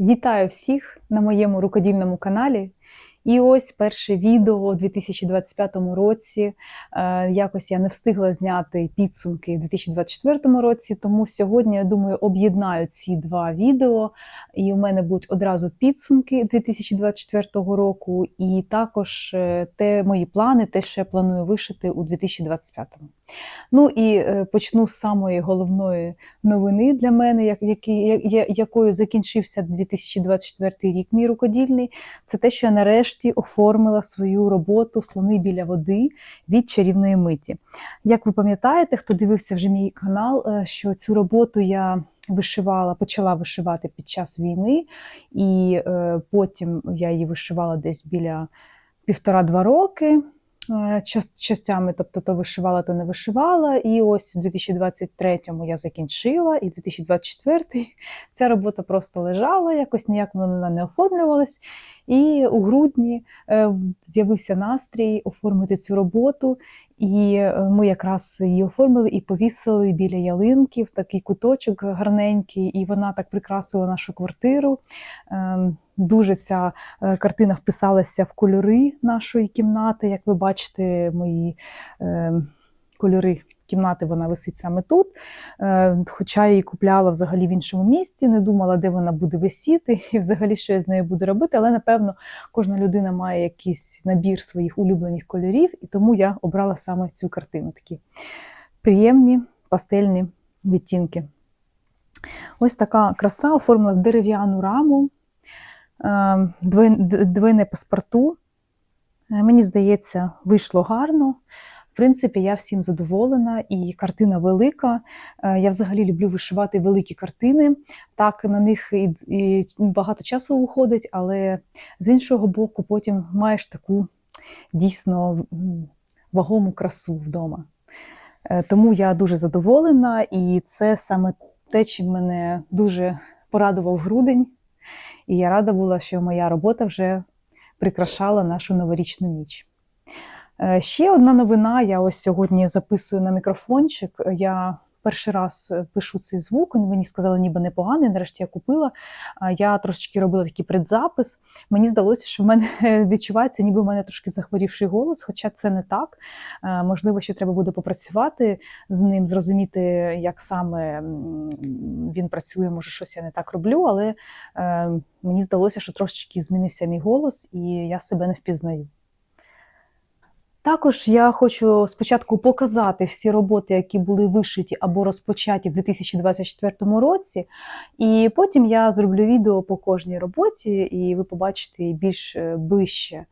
Вітаю всіх на моєму рукодільному каналі. І ось перше відео у 2025 році. Е, Якось я не встигла зняти підсумки у 2024 році, тому сьогодні, я думаю, об'єднаю ці два відео. І у мене будуть одразу підсумки 2024 року, і також е, те мої плани, те, що я планую вишити у 2025. Ну і е, почну з самої головної новини для мене, якою закінчився 2024 рік мій рукодільний. Це те, що я нарешті оформила свою роботу Слони біля води від чарівної миті. Як ви пам'ятаєте, хто дивився вже мій канал, е, що цю роботу я вишивала, почала вишивати під час війни, і е, потім я її вишивала десь біля півтора-два роки. Е, час- Частями, тобто то вишивала, то не вишивала. І ось у 2023-му я закінчила, і 2024 ця робота просто лежала, якось ніяк вона не оформлювалась. І у грудні е, з'явився настрій оформити цю роботу, і е, ми якраз її оформили і повісили біля ялинки в такий куточок гарненький, і вона так прикрасила нашу квартиру. Дуже ця е, картина вписалася в кольори нашої кімнати. Як ви бачите, мої ем, кольори кімнати вона висить саме тут. Е, Хоча я її купляла взагалі в іншому місці, не думала, де вона буде висіти, і взагалі що я з нею буду робити. Але напевно кожна людина має якийсь набір своїх улюблених кольорів, і тому я обрала саме цю картину. Такі приємні пастельні відтінки. Ось така краса оформила дерев'яну раму, е, двойне паспорту. Е, Мені здається, вийшло гарно. В принципі, я всім задоволена, і картина велика. Е, Я взагалі люблю вишивати великі картини. Так, на них і, і багато часу уходить, але з іншого боку, потім маєш таку дійсно вагому красу вдома. Е, Тому я дуже задоволена, і це саме те, чим мене дуже порадував грудень. І я рада була, що моя робота вже прикрашала нашу новорічну ніч. Е, Ще одна новина. Я ось сьогодні записую на мікрофончик. Я перший раз е, пишу цей звук. Мені сказали, ніби непоганий. Нарешті я купила. Я трошечки робила такий предзапис. Мені здалося, що в мене відчувається, ніби в мене трошки захворівший голос, хоча це не так. Можливо, ще треба буде попрацювати з ним, зрозуміти, як саме він працює. Може, щось я не так роблю, але е, мені здалося, що трошечки змінився мій голос, і я себе не впізнаю. Також я хочу спочатку показати всі роботи, які були вишиті або розпочаті в 2024 році, і потім я зроблю відео по кожній роботі, і ви побачите більш е, ближче.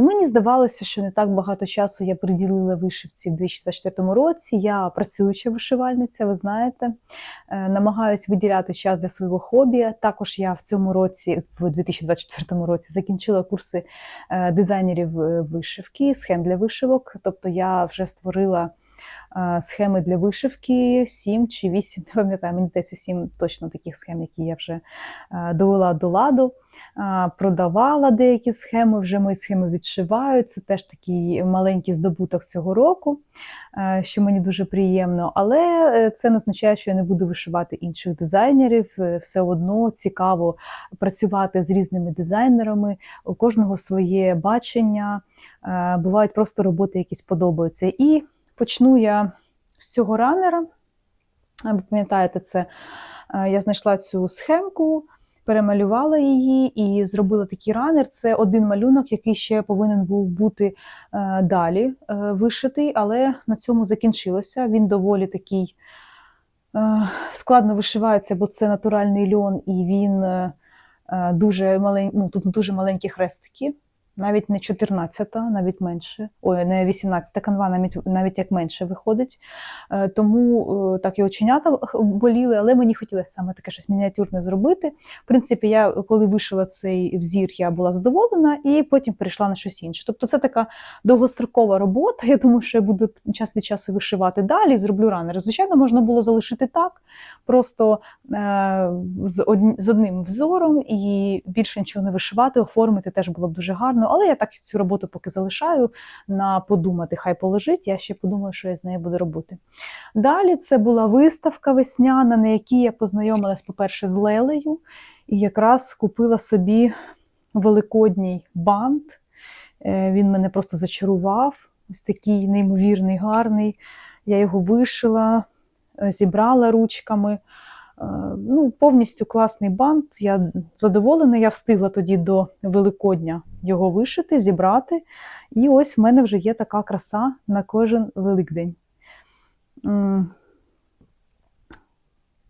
Мені здавалося, що не так багато часу я приділила вишивці в 2024 році. Я працююча вишивальниця, ви знаєте, Е, намагаюся виділяти час для свого хобі. Також я в цьому році, в 2024 році, закінчила курси е, дизайнерів е, вишивки, схем для вишивок. Тобто я вже створила схеми для вишивки, 7 чи 8, не пам'ятаю, мені здається, 7 точно таких схем, які я вже довела до ладу. Продавала деякі схеми, вже мої схеми відшивають. Це теж такий маленький здобуток цього року, що мені дуже приємно. Але е, це не означає, що я не буду вишивати інших дизайнерів. Е, Все одно цікаво працювати з різними дизайнерами. У кожного своє бачення. Бувають просто роботи, які подобаються. І почну я з цього ранера. Ви пам'ятаєте, це е, я знайшла цю схемку, перемалювала її і зробила такий ранер. Це один малюнок, який ще повинен був бути е, далі е, вишитий, але на цьому закінчилося. Він доволі такий складно вишивається, бо це натуральний льон, і він дуже малень... ну, тут дуже маленькі хрестики. Навіть не 14-та, навіть менше. Ой, не 18-та канва, навіть, навіть як менше виходить. Е, Тому е, так і оченята боліли, але мені хотілося саме таке щось мініатюрне зробити. В принципі, я коли вишила цей взір, я була задоволена і потім перейшла на щось інше. Тобто це така довгострокова робота. Я думаю, що я буду час від часу вишивати далі, зроблю ранери. Звичайно, можна було залишити так, просто е, з, одним взором і більше нічого не вишивати, оформити теж було б дуже гарно. Але я так цю роботу поки залишаю на подумати, хай полежить. Я ще подумаю, що я з нею буду робити. Далі це була виставка весняна, на якій я познайомилась, по-перше, з Лелею. І якраз купила собі великодній бант. Е, Він мене просто зачарував. Ось такий неймовірний, гарний. Я його вишила, е, зібрала ручками. Е, Ну, повністю класний бант. Я задоволена. Я встигла тоді до Великодня його вишити, зібрати. І ось в мене вже є така краса на кожен Великдень.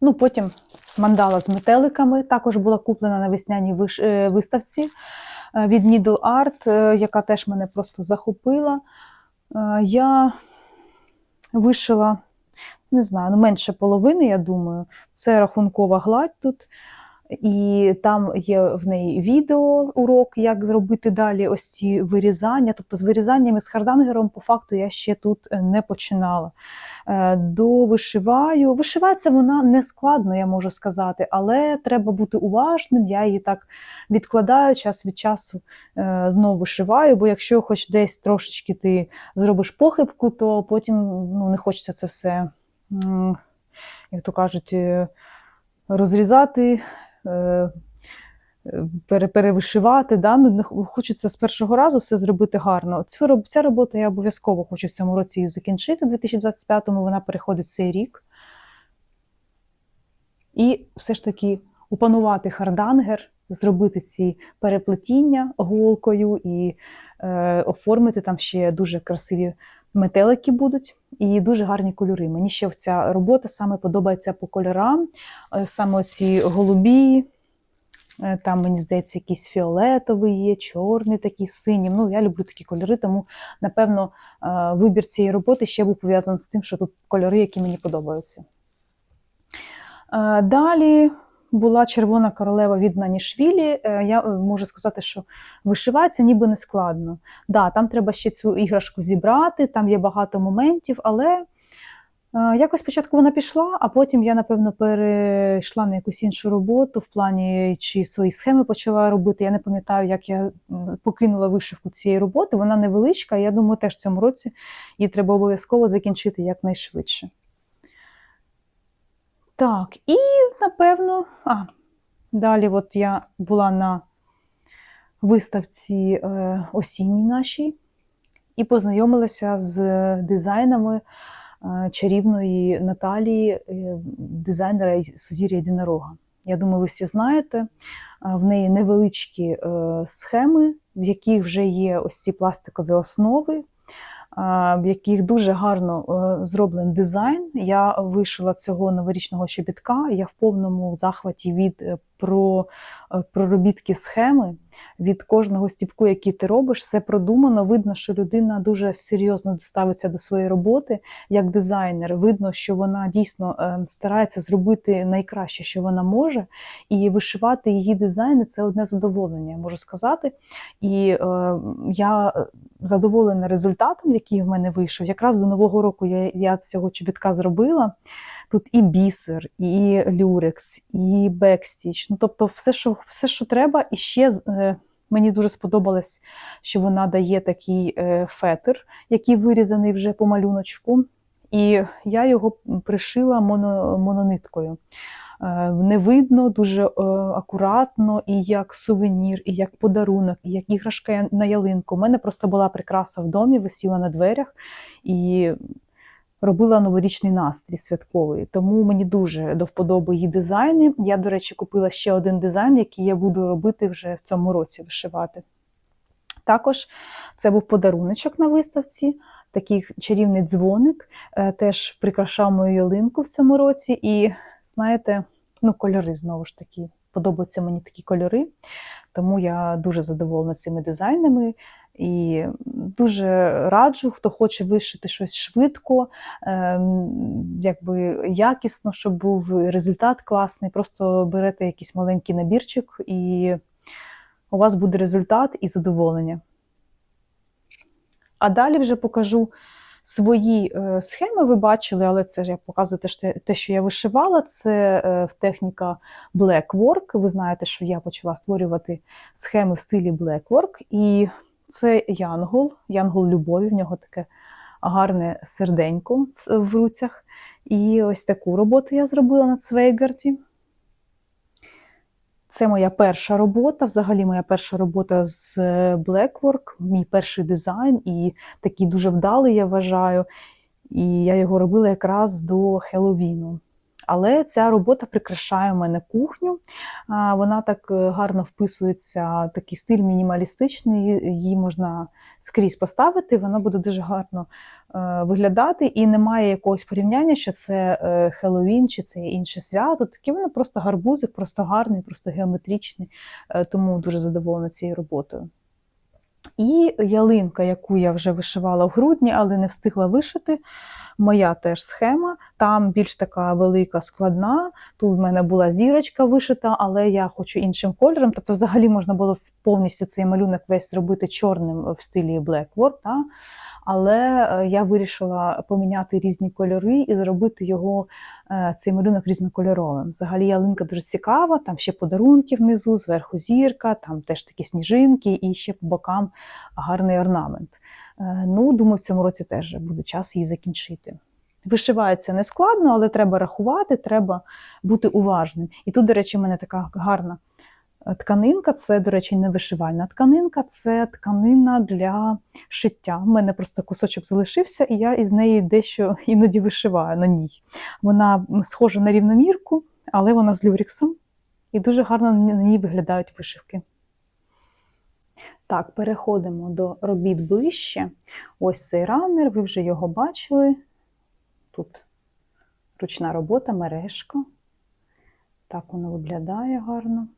Ну, потім мандала з метеликами також була куплена на весняній е, виставці е, від Needle Art, яка теж мене просто захопила. Я вишила, не знаю, ну менше половини, я думаю. Це рахункова гладь тут. І там є в неї відео урок, як зробити далі ось ці вирізання. Тобто з вирізаннями з хардангером, по факту, я ще тут е, не починала. Е, Довишиваю. Вишивається вона не складно, я можу сказати, але треба бути уважним. Я її так відкладаю час від часу, е, знову вишиваю, бо якщо хоч десь трошечки ти зробиш похибку, то потім ну, не хочеться це все, як то кажуть, е, розрізати. е, е, пере- Перевишивати, да? ну, хочеться з першого разу все зробити гарно. Ця робота я обов'язково хочу в цьому році її закінчити, у 2025-му вона переходить цей рік. І все ж таки опанувати хардангер, зробити ці переплетіння голкою і е, оформити там ще дуже красиві метелики будуть і дуже гарні кольори. Мені ще ця робота саме подобається по кольорам, Е, саме ці голубі. е, Там, мені здається, якийсь фіолетовий є, чорний такий синій. Ну, я люблю такі кольори, тому, напевно, е, вибір цієї роботи ще був пов'язаний з тим, що тут кольори, які мені подобаються. Далі була червона королева від Нанішвілі. Е, Я е, можу сказати, що вишивається ніби не складно. Да, там треба ще цю іграшку зібрати, там є багато моментів, але е, якось спочатку вона пішла, а потім я, напевно, перейшла на якусь іншу роботу в плані чи свої схеми почала робити. Я не пам'ятаю, як я покинула вишивку цієї роботи. Вона невеличка, я думаю, теж в цьому році її треба обов'язково закінчити якнайшвидше. Так, і напевно, а, далі от я була на виставці е, осінній нашій і познайомилася з дизайнами е, чарівної Наталії, е, дизайнера Сузір'я Єдинорога. Я думаю, ви всі знаєте. Е, В неї невеличкі е, схеми, в яких вже є ось ці пластикові основи, в яких дуже гарно е, зроблений дизайн. Я вишила цього новорічного щебітка. Я в повному захваті від е, про, е, проробітки схеми, від кожного стіпку, який ти робиш, все продумано. Видно, що людина дуже серйозно ставиться до своєї роботи як дизайнер. Видно, що вона дійсно старається зробити найкраще, що вона може, і вишивати її дизайни це одне задоволення, я можу сказати. І е, я задоволена результатом, який в мене вийшов. Якраз до Нового року я, я цього чобітка зробила. Тут і бісер, і люрекс, і бекстіч. Ну, тобто, все, що, все, що треба, і ще е, мені дуже сподобалось, що вона дає такий е, фетр, який вирізаний вже по малюночку. І я його пришила моно, монониткою. Е, Не видно, дуже е, акуратно, і як сувенір, і як подарунок, і як іграшка на ялинку. У мене просто була прикраса в домі, висіла на дверях і робила новорічний настрій святковий. Тому мені дуже до вподоби її дизайни. Я, до речі, купила ще один дизайн, який я буду робити вже в цьому році вишивати. Також це був подаруночок на виставці, такий чарівний дзвоник, е, теж прикрашав мою ялинку в цьому році. І знаєте, ну, кольори знову ж таки, подобаються мені такі кольори, тому я дуже задоволена цими дизайнами. І дуже раджу, хто хоче вишити щось швидко, ем, якби якісно, щоб був результат класний. Просто берете якийсь маленький набірчик, і у вас буде результат і задоволення. А далі вже покажу свої е, схеми. Ви бачили, але це ж я показую те, що- я вишивала. Це е, техніка Black Work. Ви знаєте, що я почала створювати схеми в стилі Black Work. І це Янгол, Янгол любові, в нього таке гарне серденько в руцях. І ось таку роботу я зробила на Цвейгарді. Це моя перша робота, взагалі моя перша робота з е, Blackwork, мій перший дизайн, і такий дуже вдалий, я вважаю. І я його робила якраз до Хеллоуіну. Але ця робота прикрашає в мене кухню. Вона так е, гарно вписується, такий стиль мінімалістичний, її можна скрізь поставити, вона буде дуже гарно е, виглядати, і немає якогось порівняння, що це е, Хеллоуін чи це інше свято. Такі воно просто гарбузик, просто гарний, просто геометричний, тому дуже задоволена цією роботою. І ялинка, яку я вже вишивала в грудні, але не встигла вишити. Моя теж схема. Там більш така велика, складна. Тут в мене була зірочка вишита, але я хочу іншим кольором. Тобто, взагалі можна було повністю цей малюнок весь зробити чорним в стилі Blackboard. Та? Але е, я вирішила поміняти різні кольори і зробити його е, цей малюнок різнокольоровим. Взагалі ялинка дуже цікава, там ще подарунки внизу, зверху зірка, там теж такі сніжинки, і ще по бокам гарний орнамент. Е, Ну, думаю, в цьому році теж буде час її закінчити. Вишивається не складно, але треба рахувати, треба бути уважним. І тут, до речі, в мене така гарна е, тканинка. Це, до речі, не вишивальна тканинка, це тканина для шиття. У мене просто кусочок залишився, і я із неї дещо іноді вишиваю на ній. Вона схожа на рівномірку, але вона з люріксом. І дуже гарно на ній виглядають вишивки. Так, переходимо до робіт ближче. Ось цей ранер, ви вже його бачили. Тут ручна робота, мережка. Так воно виглядає гарно.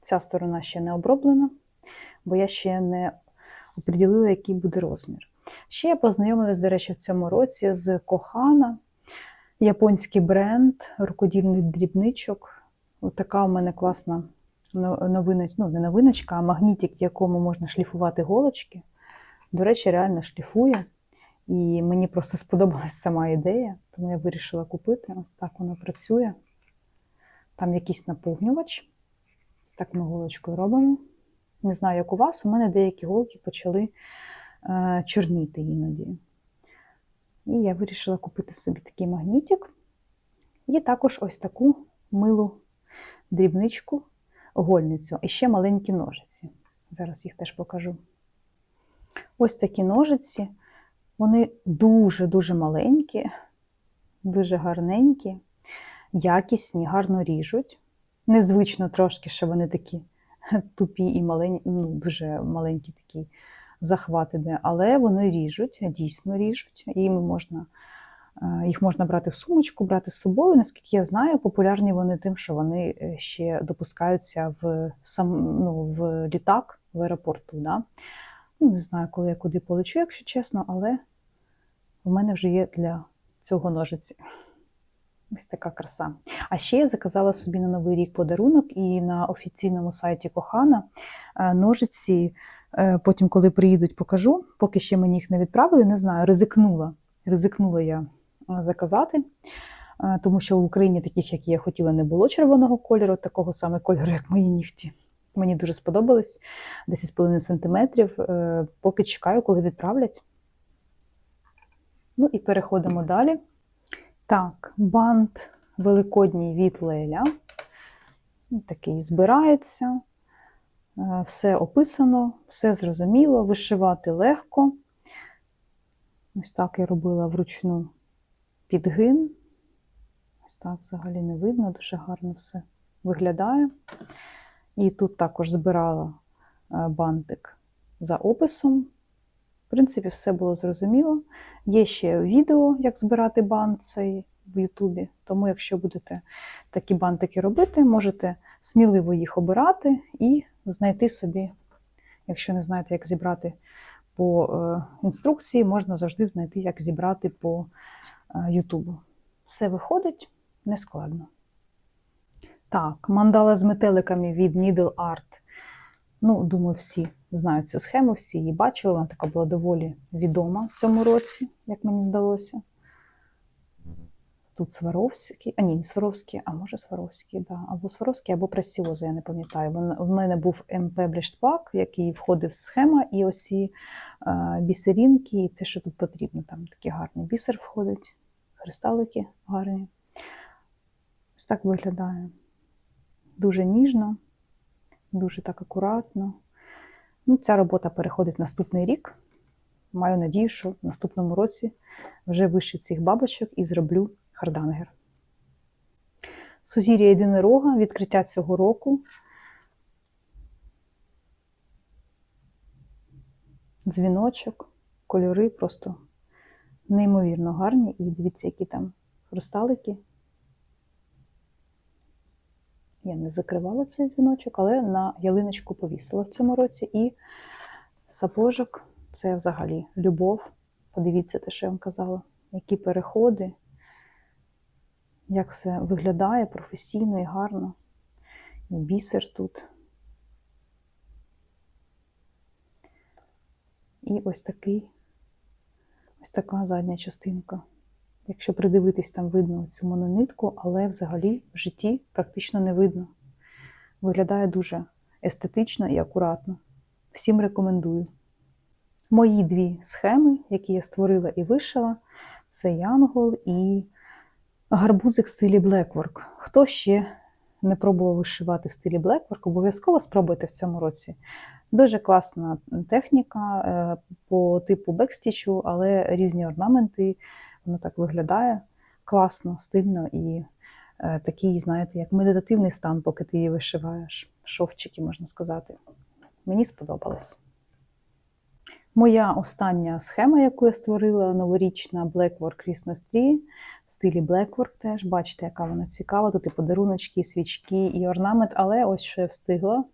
Ця сторона ще не оброблена, бо я ще не оприділила, який буде розмір. Ще я познайомилась, до речі, в цьому році з Кохана, японський бренд рукодільних дрібничок. Ось така у мене класна новиночка, ну не новиночка, а магнітик, якому можна шліфувати голочки. До речі, реально шліфує. І мені просто сподобалась сама ідея, тому я вирішила купити. Ось так воно працює. Там якийсь наповнювач. Ось так ми голочкою робимо. Не знаю, як у вас, у мене деякі голки почали е, чорніти іноді. І я вирішила купити собі такий магнітик. І також ось таку милу дрібничку, гольницю. І ще маленькі ножиці. Зараз їх теж покажу. Ось такі ножиці. Вони дуже-дуже маленькі, дуже гарненькі, якісні, гарно ріжуть. Незвично трошки, що вони такі тупі і маленькі, ну, дуже маленький такий захват але вони ріжуть, дійсно ріжуть. І можна, їх можна брати в сумочку, брати з собою. Наскільки я знаю, популярні вони тим, що вони е, ще допускаються в сам, ну, в літак в аеропорту. Да? Ну, Не знаю, коли я куди полечу, якщо чесно, але у мене вже є для цього ножиці. Ось така краса. А ще я заказала собі на Новий рік подарунок і на офіційному сайті Кохана е, ножиці. е, Потім, коли приїдуть, покажу. Поки ще мені їх не відправили, не знаю, ризикнула. Ризикнула я е, заказати, е, тому що в Україні таких, як я хотіла, не було червоного кольору, такого саме кольору, як мої нігті. Мені дуже сподобались 10,5 см. Поки чекаю, коли відправлять. Ну і переходимо далі. Так, бант великодній від Леля. Такий збирається. Е, Все описано, все зрозуміло, вишивати легко. Ось так я робила вручну підгин. Ось так взагалі не видно, дуже гарно все виглядає. І тут також збирала е, бантик за описом. В принципі, все було зрозуміло. Є ще відео, як збирати бант цей в Ютубі. Тому, якщо будете такі бантики робити, можете сміливо їх обирати і знайти собі, якщо не знаєте, як зібрати по е, інструкції, можна завжди знайти, як зібрати по е, Ютубу. Все виходить нескладно. Так, мандала з метеликами від Needle Art. Ну, думаю, всі знають цю схему, всі її бачили. Вона така була доволі відома в цьому році, як мені здалося. Тут Сваровський, а ні, не Сваровський, а може Сваровський, да. або Сваровський, або Пресіоза, я не пам'ятаю. В мене був МП Бліштпак, який входив в схема, і оці е, бісерінки, і те, що тут потрібно. Там такий гарний бісер входить, кристалики гарні. Ось так виглядає. Дуже ніжно, дуже так акуратно. Ну, ця робота переходить в наступний рік. Маю надію, що в наступному році вже вишу цих бабочок і зроблю хардангер. Сузір'я єдинорога, відкриття цього року. Дзвіночок, кольори просто неймовірно гарні. І дивіться, які там хрусталики. Я не закривала цей дзвіночок, але на ялиночку повісила в цьому році. І сапожок це взагалі любов. Подивіться те, що я вам казала, які переходи, як все виглядає професійно і гарно. І бісер тут. І ось такий, ось така задня частинка. Якщо придивитись, там видно цю мононитку, але взагалі в житті практично не видно. Виглядає дуже естетично і акуратно. Всім рекомендую. Мої дві схеми, які я створила і вишила, це Янгол і гарбузик в стилі Blackwork. Хто ще не пробував вишивати в стилі Blackwork, обов'язково спробуйте в цьому році. Дуже класна техніка е, по типу бекстічу, але різні орнаменти. Воно так виглядає класно, стильно і е, такий, знаєте, як медитативний стан, поки ти її вишиваєш. Шовчики, можна сказати. Мені сподобалось. Моя остання схема, яку я створила, новорічна Blackwork Christmas Tree в стилі Blackwork теж. Бачите, яка вона цікава. Тут і подаруночки, і свічки, і орнамент, але ось що я встигла.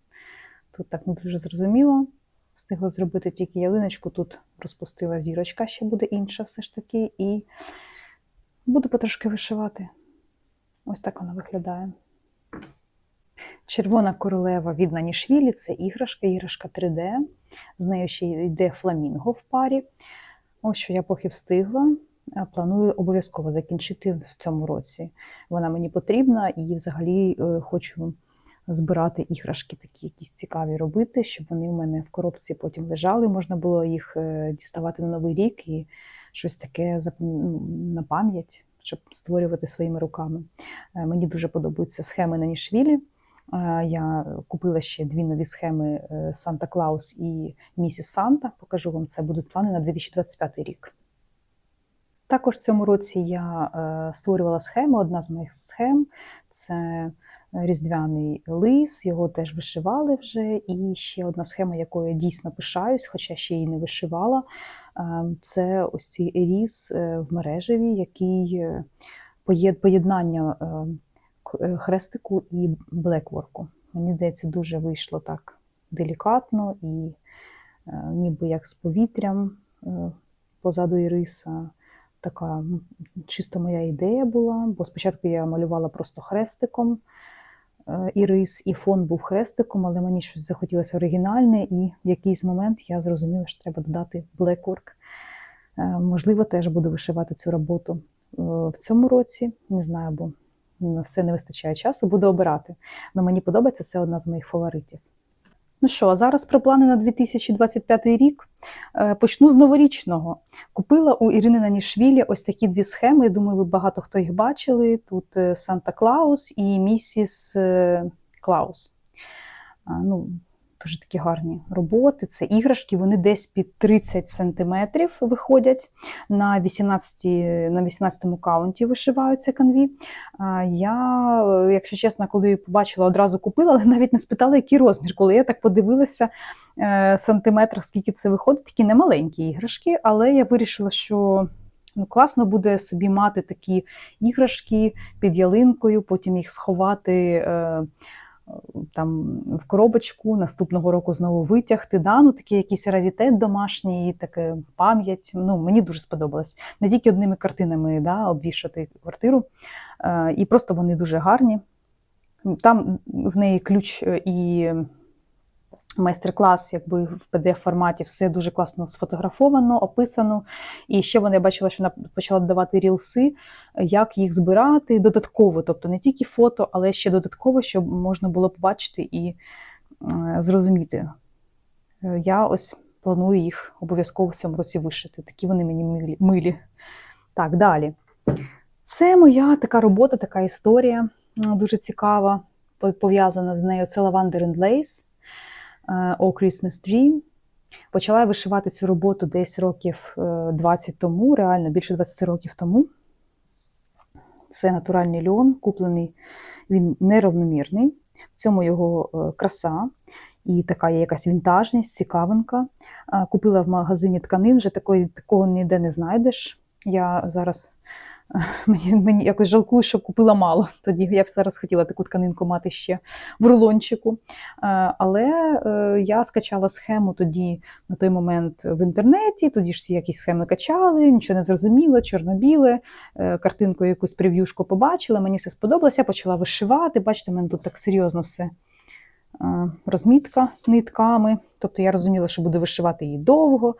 Тут так не дуже зрозуміло. Встигла зробити тільки ялиночку, тут розпустила зірочка, ще буде інша все ж таки. І буду потрошки вишивати. Ось так вона виглядає. Червона королева від Нанішвілі це іграшка, іграшка 3D. З нею ще йде фламінго в парі. Ось що я поки встигла. Планую обов'язково закінчити в цьому році. Вона мені потрібна і взагалі е, хочу збирати іграшки, такі якісь цікаві робити, щоб вони у мене в коробці потім лежали. Можна було їх е, діставати на новий рік і щось таке ну, на пам'ять, щоб створювати своїми руками. Е, мені дуже подобаються схеми на Нішвілі. Я купила ще дві нові схеми Санта Клаус і Місіс Санта. Покажу вам це будуть плани на 2025 рік. Також в цьому році я створювала схему. Одна з моїх схем це різдвяний лис, його теж вишивали вже. І ще одна схема, якою я дійсно пишаюсь, хоча ще її не вишивала. Це ось цей різ е, в мережеві, який е, поєднання е, хрестику і блекворку. Мені здається, дуже вийшло так делікатно і ніби як з повітрям позаду іриса. Така чисто моя ідея була, бо спочатку я малювала просто хрестиком і рис, і фон був хрестиком, але мені щось захотілося оригінальне, і в якийсь момент я зрозуміла, що треба додати блекворк. Можливо, теж буду вишивати цю роботу е, в цьому році. Не знаю, бо все не вистачає часу, буду обирати. Але мені подобається це одна з моїх фаворитів. Ну що, зараз про плани на 2025 рік. Е, почну з новорічного. Купила у Ірини Нанішвілі ось такі дві схеми. Думаю, ви багато хто їх бачили. Тут е, Санта Клаус і Місіс е, Клаус. Ну, Дуже такі гарні роботи. Це іграшки, вони десь під 30 сантиметрів виходять. На 18 на 18 каунті вишиваються канві. Я, якщо чесно, коли побачила, одразу купила, але навіть не спитала, який розмір. Коли я так подивилася е, сантиметрах, скільки це виходить, такі немаленькі іграшки, але я вирішила, що. Ну, Класно буде собі мати такі іграшки під ялинкою, потім їх сховати е, там в коробочку, наступного року знову витягти. Да? Ну, Такий якийсь раритет домашній, таке пам'ять. Ну, Мені дуже сподобалось. Не тільки одними картинами да, обвішати квартиру, е, і просто вони дуже гарні. Там в неї ключ е, і майстер-клас, якби в pdf форматі все дуже класно сфотографовано, описано. І ще вона я бачила, що вона почала додавати рілси, як їх збирати додатково, тобто не тільки фото, але ще додатково, щоб можна було побачити і е, зрозуміти. Е, я ось планую їх обов'язково в цьому році вишити. Такі вони мені милі. Так, далі. Це моя така робота, така історія дуже цікава. пов'язана з нею, це Lavender and Lace О Christmas Dream. Почала я вишивати цю роботу десь років е, 20 тому, реально більше 20 років тому. Це натуральний льон, куплений він неравномірний. В цьому його е, краса і така є якась вінтажність, цікавинка. Купила в магазині тканин, вже такої, такого ніде не знайдеш. Я зараз е, мені, мені якось жалкую, що купила мало. Тоді я б зараз хотіла таку тканинку мати ще в рулончику. Е, Але е, я скачала схему тоді на той момент в інтернеті. Тоді ж всі якісь схеми качали, нічого не зрозуміло, чорно-біле, е, картинку якусь прев'юшку побачила. Мені все сподобалося, почала вишивати. Бачите, у мене тут так серйозно все розмітка нитками. Тобто я розуміла, що буду вишивати її довго.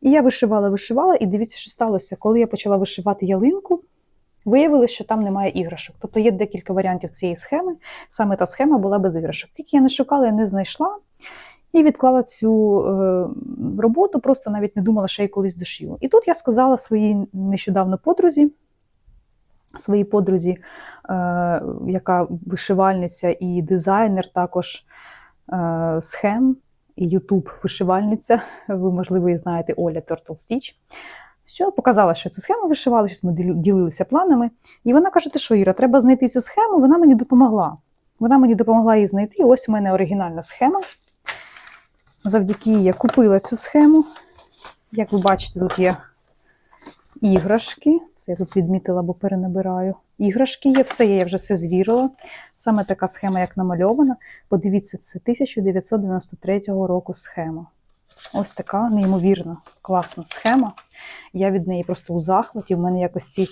І я вишивала, вишивала, і дивіться, що сталося. Коли я почала вишивати ялинку, виявилося, що там немає іграшок. Тобто є декілька варіантів цієї схеми. Саме та схема була без іграшок. Тільки я не шукала, я не знайшла. І відклала цю е, роботу, просто навіть не думала, що я колись дошью. І тут я сказала своїй нещодавно подрузі, своїй подрузі, е, яка вишивальниця і дизайнер також е, схем, і Ютуб вишивальниця. Ви, можливо, її знаєте, Оля Turtle Stitch. Що показала, що цю схему вишивали, щось ми ділилися планами. І вона каже: що, Іра, треба знайти цю схему. Вона мені допомогла. Вона мені допомогла її знайти. І ось у мене оригінальна схема. Завдяки їй я купила цю схему. Як ви бачите, тут є іграшки. Це я тут відмітила, бо перенабираю. Іграшки є, все є, я вже все звірила. Саме така схема, як намальована. Подивіться, це 1993 року схема. Ось така неймовірна, класна схема. Я від неї просто у захваті. В мене якось ці.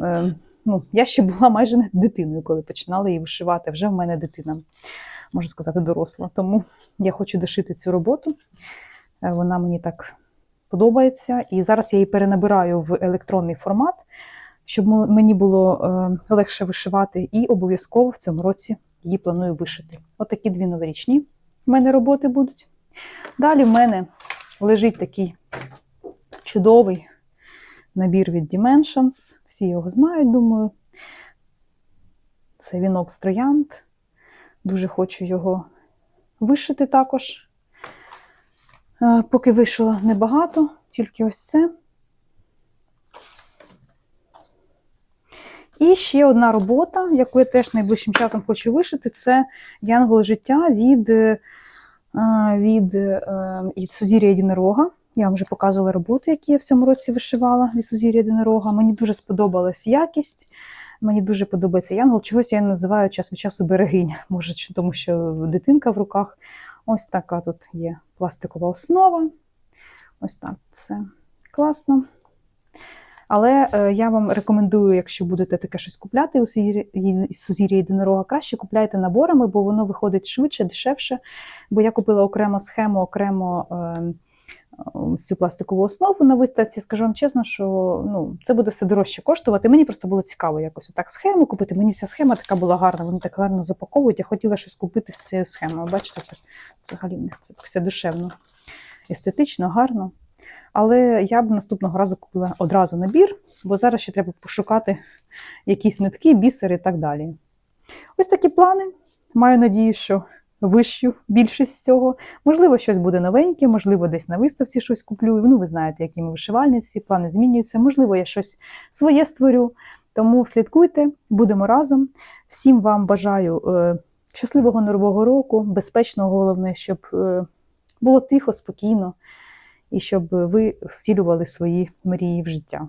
Е, ну, я ще була майже не дитиною, коли починала її вишивати. Вже в мене дитина, можна сказати, доросла. Тому я хочу дошити цю роботу. Е, Вона мені так подобається. І зараз я її перенабираю в електронний формат, щоб мені було е, легше вишивати. І обов'язково в цьому році її планую вишити. Отакі дві новорічні в мене роботи будуть. Далі в мене лежить такий чудовий набір від Dimensions. Всі його знають, думаю. Це вінок з троянд. Дуже хочу його вишити також. Е, Поки вишила небагато, тільки ось це. І ще одна робота, яку я теж найближчим часом хочу вишити, це Янголи життя від, е, від, е, від Сузір'я Єдинорога. Я вам вже показувала роботи, які я в цьому році вишивала від Сузір'я Єдинорога. Мені дуже сподобалась якість. Мені дуже подобається янгол. Чогось я називаю час від часу берегиня. Може, тому що дитинка в руках. Ось така тут є пластикова основа. Ось так все класно. Але е, я вам рекомендую, якщо будете таке щось купляти у Сузір'я- єдинорога, краще купляйте наборами, бо воно виходить швидше, дешевше. Бо я купила окремо схему, окремо е, цю пластикову основу на виставці. Скажу вам чесно, що ну, це буде все дорожче коштувати. Мені просто було цікаво якось отак схему купити. Мені ця схема така була гарна, вони так гарно запаковують. Я хотіла щось купити з цією схемою. Бачите, так взагалі в них це так все душевно, естетично, гарно. Але я б наступного разу купила одразу набір, бо зараз ще треба пошукати якісь нитки, бісери і так далі. Ось такі плани. Маю надію, що вищу більшість з цього. Можливо, щось буде новеньке, можливо, десь на виставці щось куплю. Ну, ви знаєте, які ми вишивальниці, плани змінюються. Можливо, я щось своє створю. Тому слідкуйте, будемо разом. Всім вам бажаю е, щасливого нового року, безпечного, головне, щоб е, було тихо, спокійно і щоб ви втілювали свої мрії в життя.